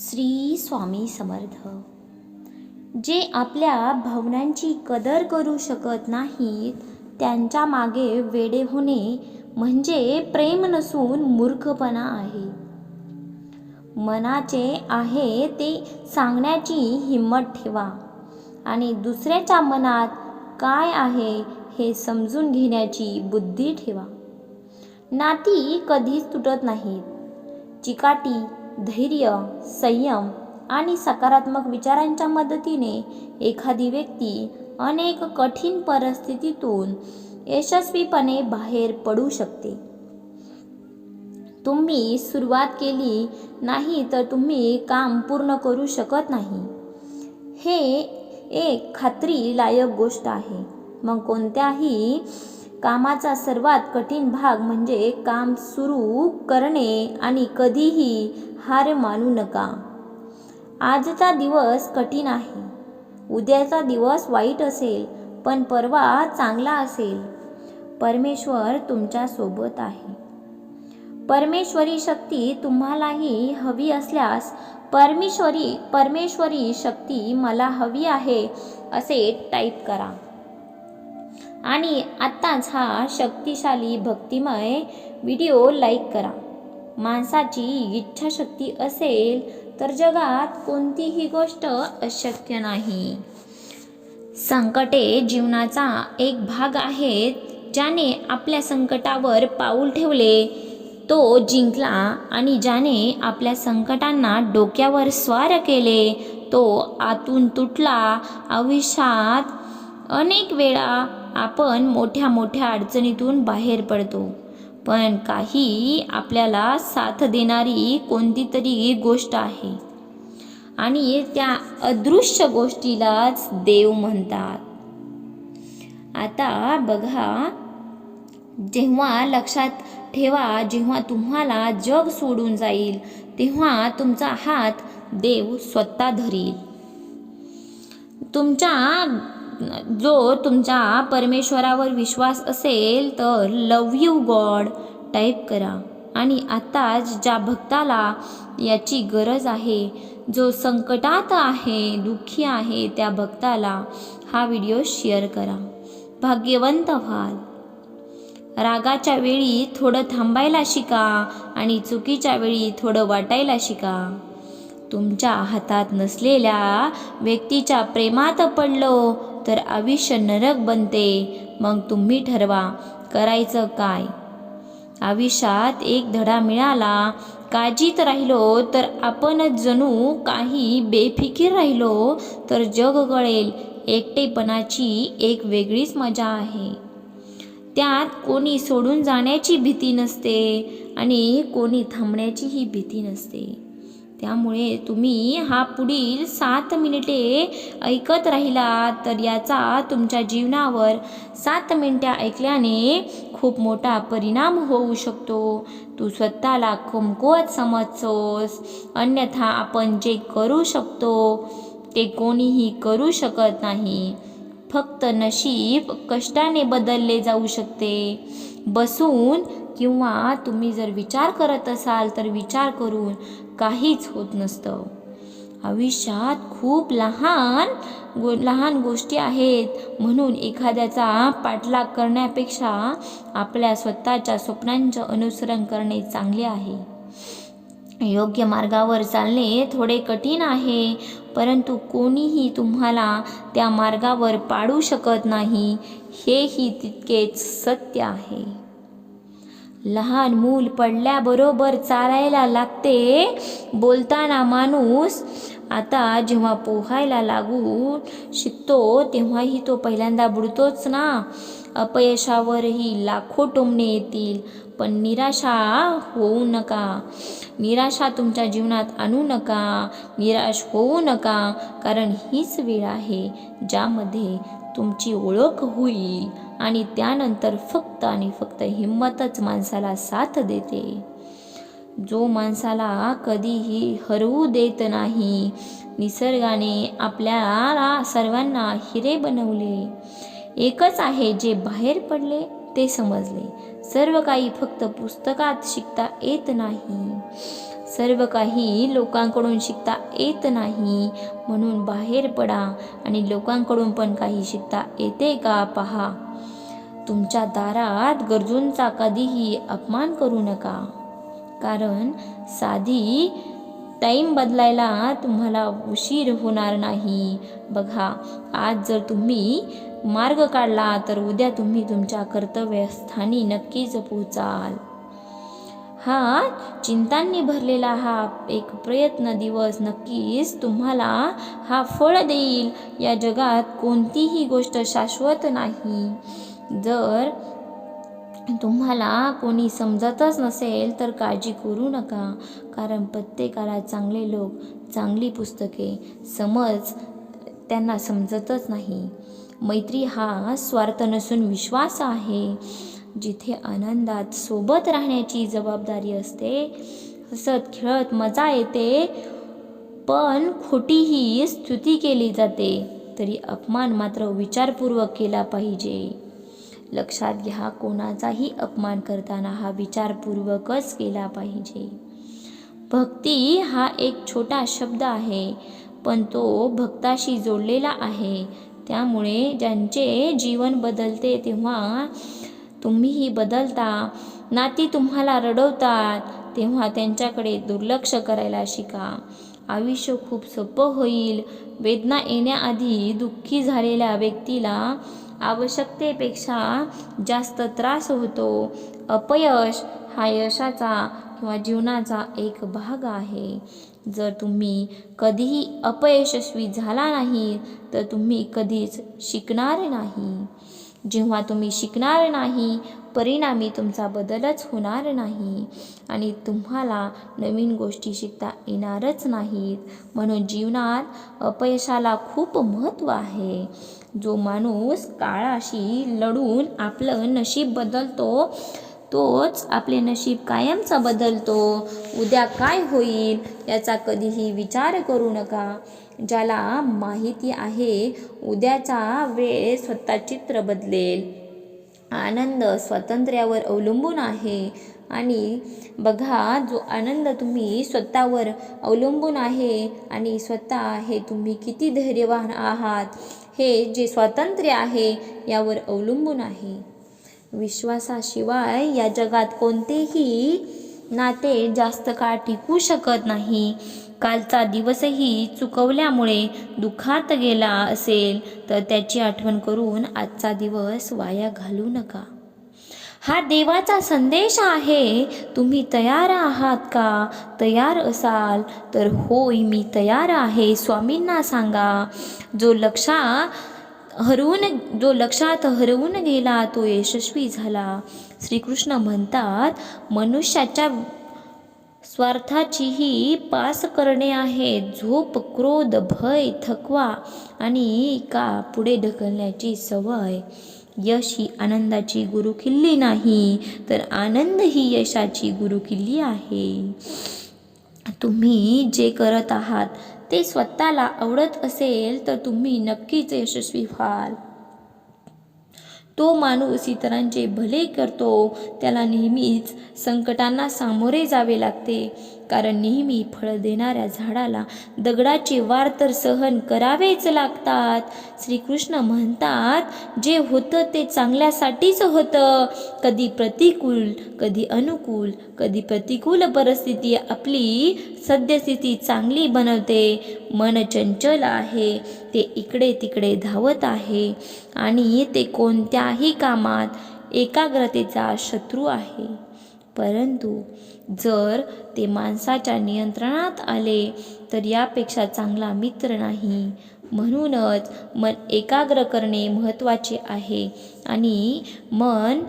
श्री स्वामी समर्थ. जे आपल्या भावनांची कदर करू शकत नाहीत त्यांच्या मागे वेडे होणे म्हणजे प्रेम नसून मूर्खपणा आहे. मनाचे आहे ते सांगण्याची हिंमत ठेवा आणि दुसऱ्याच्या मनात काय आहे हे समजून घेण्याची बुद्धी ठेवा. नाती कधीच तुटत नाहीत. चिकाटी धैर्य संयम आणि सकारात्मक विचारांच्या मदतीने एखादी व्यक्ती अनेक कठीण परिस्थितीतून यशस्वीपणे बाहेर पडू शकते. तुम्ही सुरुवात केली नाही तर तुम्ही काम पूर्ण करू शकत नाही. हे एक खात्रीलायक गोष्ट आहे. मग कोणत्याही कामाचा सर्वात कठीण भाग म्हणजे काम सुरू करणे आणि कधीही हार मानू नका. आजचा दिवस कठीण आहे. उद्याचा दिवस वाईट असेल पण परवा चांगला असेल. परमेश्वर तुमच्यासोबत आहे. परमेश्वरी शक्ती तुम्हालाही हवी असल्यास परमेश्वरी परमेश्वरी शक्ती मला हवी आहे असे टाईप करा. आणि आत्ताच हा शक्तिशाली भक्तिमय व्हिडिओ लाईक करा. माणसाची इच्छाशक्ती असेल तर जगात कोणतीही गोष्ट अशक्य नाही. संकटे जीवनाचा एक भाग आहेत ज्याने आपल्या संकटावर पाऊल ठेवले. तो जिंकला आणि ज्याने आपल्या संकटांना डोक्यावर स्वार केले तो आतून तुटला. आयुष्यात अनेक वेळा आपण मोठ्या मोठ्या अडचणीतून बाहेर पडतो. पण काही आपल्याला साथ देणारी कोणती तरी गोष्ट आहे. आणि त्या अदृश्य गोष्टीलाच देव म्हणतात. आता बघा जेव्हा लक्षात ठेवा जेव्हा तुम्हाला जग सोडून जाईल तेव्हा तुमचा हात देव स्वतः धरील. तुमच्या जो तुमच्या परमेश्वरावर विश्वास असेल तर लव यू गॉड टाईप करा. आणि आत्ताच ज्या भक्ताला याची गरज आहे जो संकटात आहे दुःखी आहे त्या भक्ताला हा व्हिडिओ शेअर करा. भाग्यवंत व्हाल. रागाच्या वेळी थोडं थांबायला शिका आणि चुकीच्या वेळी थोडं वाटायला शिका. तुमच्या हातात नसलेल्या व्यक्तीच्या प्रेमात पडलो तर आयुष्य नरक बनते. मग तुम्ही ठरवा करायचं काय? आयुष्यात एक धडा मिळाला काळजीत राहिलो तर आपणच जणू काही बेफिकीर राहिलो तर जग गळेल. एकटेपणाची एक वेगळीच मजा आहे. त्यात कोणी सोडून जाण्याची भीती नसते आणि कोणी थांबण्याचीही भीती नसते. त्यामुळे तुम्ही हा पुढील सात मिनिटे ऐकत राहिला तर याचा तुमच्या जीवनावर सात मिनिटे ऐकल्याने खूप मोठा परिणाम होऊ शकतो. तू स्वतःला कमकुवत समजतोस. अन्यथा आपण जे करू शकतो ते कोणीही करू शकत नाही. फक्त नशीब कष्टाने बदलले जाऊ शकते. बसून किंवा तुम्ही जर विचार करत असाल तर विचार करून काहीच होत नसतं. आयुष्यात खूप लहान गो लहान गोष्टी आहेत. म्हणून एखाद्याचा पाठलाग करण्यापेक्षा आपल्या स्वतःच्या स्वप्नांचं अनुसरण करणे चांगले आहे. योग्य मार्गावर चालणे थोडे कठीण आहे परंतु कोणीही तुम्हाला त्या मार्गावर पाडू शकत नाही. हेही तितकेच सत्य आहे. लहान मूल पडल्याबरोबर चालायला लागते. बोलताना माणूस आता जेव्हा पोहायला लागू शिकतो तेव्हाही तो पहिल्यांदा बुडतोच ना. अपयशावरही लाखो टोमणे येतील पण निराशा होऊ नका. निराशा तुमच्या जीवनात आणू नका. निराश होऊ नका कारण हीच वेळ आहे ज्यामध्ये तुमची ओळख होईल आणि त्यानंतर फक्त आणि फक्त हिंमतच माणसाला साथ देते. जो माणसाला कधीही हरवू देत नाही निसर्गाने आपल्याला सर्वांना हिरे बनवले. एकच आहे जे बाहेर पडले ते समजले. सर्व काही फक्त पुस्तकात शिकता येत नाही. सर्व काही लोकांकडून शिकता येत नाही. म्हणून बाहेर पडा आणि लोकांकडून पण काही शिकता येते का पहा. तुमच्या दारात गरजूंचा कधीही अपमान करू नका. कारण साधी टाईम बदलायला तुम्हाला उशीर होणार नाही. बघा आज जर तुम्ही मार्ग काढला तर उद्या तुम्ही तुमच्या कर्तव्यस्थानी नक्कीच पोचाल हा चिंतांनी भरलेला हा एक प्रयत्न दिवस नक्कीच तुम्हाला हा फळ देईल. या जगात कोणतीही गोष्ट शाश्वत नाही. जर तुम्हाला कोणी समजतच नसेल तर काळजी करू नका. कारण प्रत्येकाला चांगले लोक चांगली पुस्तके समज त्यांना समजतच नाही. मैत्री हा स्वार्थ नसून विश्वास आहे. जिथे आनंदात सोबत राहण्याची जबाबदारी असते हसत खेळत मजा येते पण खोटीही स्तुती केली जाते तरी अपमान मात्र विचारपूर्वक केला पाहिजे. लक्षात घ्या कोणाचाही अपमान करताना हा विचारपूर्वकच केला पाहिजे. भक्ती हा एक छोटा शब्द आहे पण तो भक्ताशी जोडलेला आहे. त्यामुळे ज्यांचे जीवन बदलते तेव्हा तुम्हीही बदलता नाती तुम्हाला रडवतात तेव्हा त्यांच्याकडे दुर्लक्ष करायला शिका. आयुष्य खूप सोपं होईल. वेदना येण्याआधी दुःखी झालेल्या व्यक्तीला आवश्यकतेपेक्षा जास्त त्रास होतो. अपयश हा यशाचा किंवा जीवनाचा एक भाग आहे. जर तुम्ही कधीही अपयशस्वी झाला नाही तर तुम्ही कधीच शिकणार नाही. जेव्हा तुम्ही शिकणार नाही परिणामी तुमचा बदलच होणार नाही आणि तुम्हाला नवीन गोष्टी शिकता येणारच नाहीत. म्हणून जीवनात अपयशाला खूप महत्त्व आहे. जो माणूस काळाशी लढून आपलं नशीब बदलतो तोच आपले नशीब कायमचा बदलतो. उद्या काय होईल याचा कधीही विचार करू नका. ज्याला माहिती आहे उद्याचा वेळ स्वतः चित्र बदलेल. आनंद स्वातंत्र्यावर अवलंबून आहे. आणि बघा जो आनंद तुम्ही स्वतःवर अवलंबून आहे आणि स्वतः हे तुम्ही किती धैर्यवान आहात. हे जे स्वातंत्र्य आहे यावर अवलंबून आहे. विश्वासाशिवाय या जगात कोणतेही नाते जास्त काळ टिकू शकत नाही. कालचा दिवसही चुकवल्यामुळे दुःखात गेला असेल तर त्याची आठवण करून आजचा दिवस वाया घालू नका. हा देवाचा संदेश आहे तुम्ही तयार आहात का? तयार असाल तर होय मी तयार आहे. स्वामींना सांगा जो लक्षा हरवून जो लक्षात हरवून गेला तो यशस्वी झाला. श्रीकृष्ण म्हणतात मनुष्याच्या स्वार्थाचीही पास करणे आहे. झोप क्रोध भय थकवा आणि का पुढे ढकलण्याची सवय. यश ही आनंदाची गुरुकिल्ली नाही तर आनंद ही यशाची गुरुकिल्ली आहे. तुम्ही जे करत आहात ते स्वतःला आवडत असेल तर तुम्ही नक्कीच यशस्वी व्हाल. तो माणूस इतरांचे भले करतो त्याला नेहमीच संकटांना सामोरे जावे लागते. कारण नेहमी फळ देणाऱ्या झाडाला दगडाचे वार तर सहन करावेच लागतात. श्रीकृष्ण म्हणतात जे होतं ते चांगल्यासाठीच होतं. कधी प्रतिकूल कधी अनुकूल कधी प्रतिकूल परिस्थिती आपली सद्यस्थिती चांगली बनवते. मन चंचल आहे ते इकडे तिकडे धावत आहे आणि ते कोणत्याही कामात. एकाग्रतेचा शत्रू आहे. परंतु जर ते माणसाच्या नियंत्रणात आले तर यापेक्षा चांगला मित्र नाही. म्हणूनच मन एकाग्र करणे महत्त्वाचे आहे आणि मन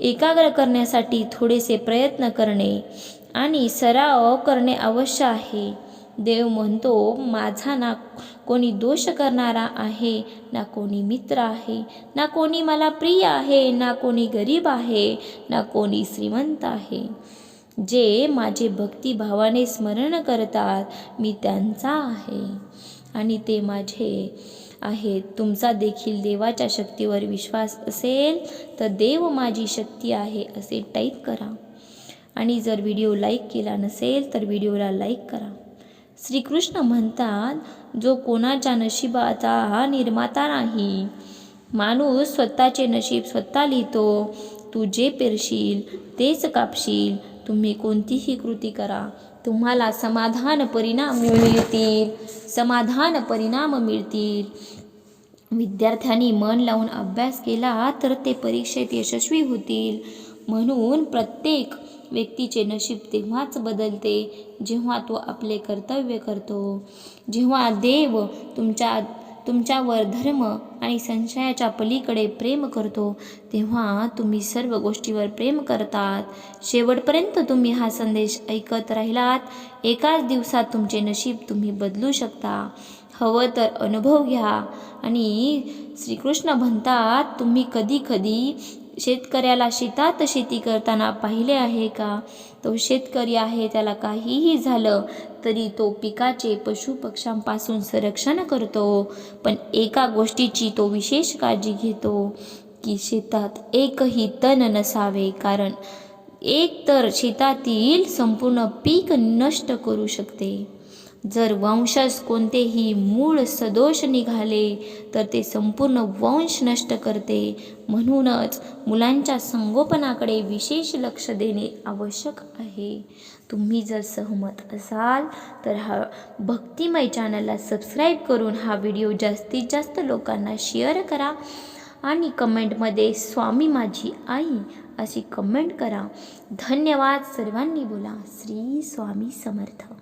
एकाग्र करण्यासाठी थोडेसे प्रयत्न करणे आणि सराव करणे अवश्य आहे. देव म्हणतो माझा ना कोणी दोष करणारा आहे ना कोणी मित्र आहे ना कोणी मला प्रिय आहे ना कोणी गरीब आहे ना कोणी श्रीमंत आहे. जे माझे भक्तिभावाने स्मरण करतात मी त्यांचा आहे. आणि ते माझे आहेत. तुमचा देखील देवाच्या शक्तीवर विश्वास असेल तर देव माझी शक्ती आहे असे टाईप करा. आणि जर व्हिडिओ लाईक केला नसेल तर व्हिडिओला लाईक करा. श्रीकृष्ण म्हणतात जो कोणाच्या नशिबाचा निर्माता नाही. माणूस स्वतःचे नशीब स्वतः लिहितो. तू जे पेरशील तेच कापशील. तुम्ही कोणतीही कृती करा. तुम्हाला समाधान परिणाम मिळतील. समाधान परिणाम मिळतील. विद्यार्थ्यांनी मन लावून अभ्यास केला तर ते परीक्षेत यशस्वी होतील. म्हणून प्रत्येक व्यक्तीचे नशीब तेव्हाच बदलते जेव्हा तो आपले कर्तव्य करतो. जेव्हा देव तुमच्या तुमच्यावर धर्म आणि संशयाच्या पलीकडे प्रेम करतो तेव्हा तुम्ही सर्व गोष्टीवर प्रेम करतात. शेवटपर्यंत तुम्ही हा संदेश ऐकत राहिलात. एकाच दिवसात तुमचे नशीब तुम्ही बदलू शकता. हवं तर अनुभव घ्या. आणि श्रीकृष्ण म्हणतात तुम्ही कधी कधी शेतकऱ्याला शेतात शेती करताना पाहिले आहे का? तो शेतकरी आहे त्याला काहीही झालं तरी तो पिकाचे पशुपक्ष्यांपासून संरक्षण करतो. पण एका गोष्टीची तो विशेष काळजी घेतो की शेतात एकही तण नसावे कारण एक तर शेतातील संपूर्ण पीक नष्ट करू शकते. जर वंशास कोणतेही मूळ सदोष निघाले तर ते संपूर्ण वंश नष्ट करते. म्हणूनच मुलांच्या संगोपनाकडे विशेष लक्ष देणे आवश्यक आहे. तुम्ही जर सहमत असाल तर हा भक्तिमय चॅनलला सबस्क्राईब करून हा व्हिडिओ जास्तीत जास्त लोकांना शेअर करा आणि कमेंटमध्ये स्वामी माझी आई अशी कमेंट करा. धन्यवाद. सर्वांनी बोला श्री स्वामी समर्थ.